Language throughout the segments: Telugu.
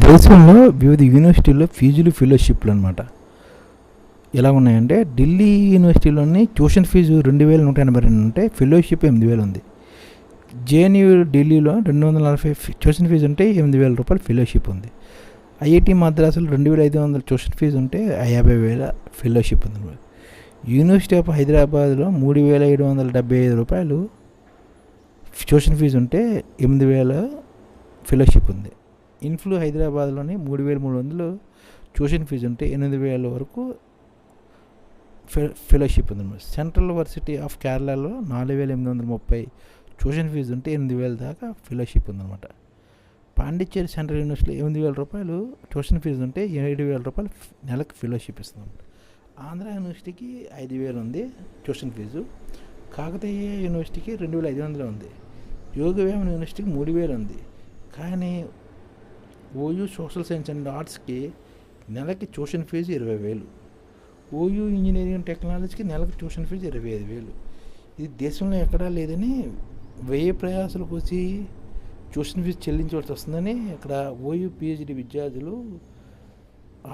దేశంలో వివిధ యూనివర్సిటీల్లో ఫీజులు ఫెలోషిప్లు అనమాట ఎలా ఉన్నాయంటే ఢిల్లీ యూనివర్సిటీలోని ట్యూషన్ ఫీజు రెండు వేల నూట ఎనభై రెండు ఉంటే ఫెలోషిప్ ఎనిమిది వేలు ఉంది జేఎన్యూ ఢిల్లీలో రెండు వందల నలభై ట్యూషన్ ఫీజు ఉంటే ఎనిమిది వేల రూపాయలు ఫెలోషిప్ ఉంది. ఐఐటి మద్రాసులో రెండు వేల ఐదు వందల ట్యూషన్ ఫీజు ఉంటే యాభై వేల ఫెలోషిప్ ఉంది. యూనివర్సిటీ ఆఫ్ హైదరాబాద్లో మూడు వేల ఏడు వందల డెబ్బై ఐదు రూపాయలు ట్యూషన్ ఫీజు ఉంటే ఎనిమిది వేల ఫెలోషిప్ ఉంది. ఇన్ఫ్లూ హైదరాబాద్లోని మూడు వేల మూడు వందలు ట్యూషన్ ఫీజు ఉంటే ఎనిమిది వేల వరకు ఫె ఫెలోషిప్ ఉంది సెంట్రల్ యూనివర్సిటీ ఆఫ్ కేరళలో నాలుగు వేల ఎనిమిది వందల ముప్పై ట్యూషన్ ఫీజు ఉంటే ఎనిమిది వేల దాకా ఫెలోషిప్ ఉందన్నమాట పాండిచ్చేరి సెంట్రల్ యూనివర్సిటీలో ఎనిమిది వేల రూపాయలు ట్యూషన్ ఫీజు ఉంటే ఏడు వేల రూపాయలు నెలకు ఫెలోషిప్ ఇస్తుంది ఆంధ్ర యూనివర్సిటీకి ఐదు వేలు ఉంది ట్యూషన్ ఫీజు. కాకతీయ యూనివర్సిటీకి రెండు వేల ఐదు వందలు ఉంది. యోగవేమన్ యూనివర్సిటీకి మూడు వేలు ఉంది. కానీ ఓయూ సోషల్ సైన్స్ అండ్ ఆర్ట్స్కి నెలకి ట్యూషన్ ఫీజు ఇరవై వేలు. ఓయూ ఇంజనీరింగ్ అండ్ టెక్నాలజీకి నెలకు ట్యూషన్ ఫీజు ఇరవై ఐదు వేలు. ఇది దేశంలో ఎక్కడా లేదని వెయ్యి ప్రయాసాలకు వచ్చి ట్యూషన్ ఫీజు చెల్లించవలసి వస్తుందని ఇక్కడ ఓయూ పిహెచ్డి విద్యార్థులు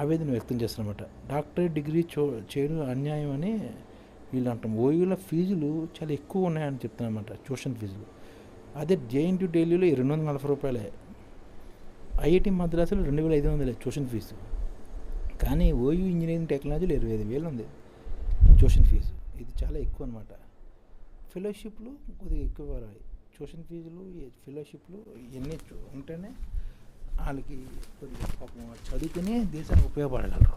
ఆవేదన వ్యక్తం చేస్తారన్నమాట డాక్టరేట్ డిగ్రీ చో చేయడం అన్యాయం అని వీళ్ళు అంటాం ఓయూల ఫీజులు చాలా ఎక్కువ ఉన్నాయని చెప్తున్నారన్నమాట ట్యూషన్ ఫీజులు. అదే జేఎన్టీ ఢిల్లీలో రెండు వందల నలభై రూపాయలే. ఐఐటి మద్రాసులో రెండు వేల ఐదు వందలే ట్యూషన్ ఫీజు. కానీ ఓయూ ఇంజనీరింగ్ టెక్నాలజీలో ఇరవై ఐదు వేలు ఉంది ట్యూషన్ ఫీజు. ఇది చాలా ఎక్కువ అనమాట ఫెలోషిప్లు కొద్దిగా ఎక్కువ ట్యూషన్ ఫీజులు ఫెలోషిప్లు ఇవన్నీ ఉంటేనే వాళ్ళకి కొద్దిగా పాపం చదువుకునే దేశానికి ఉపయోగపడగలరు.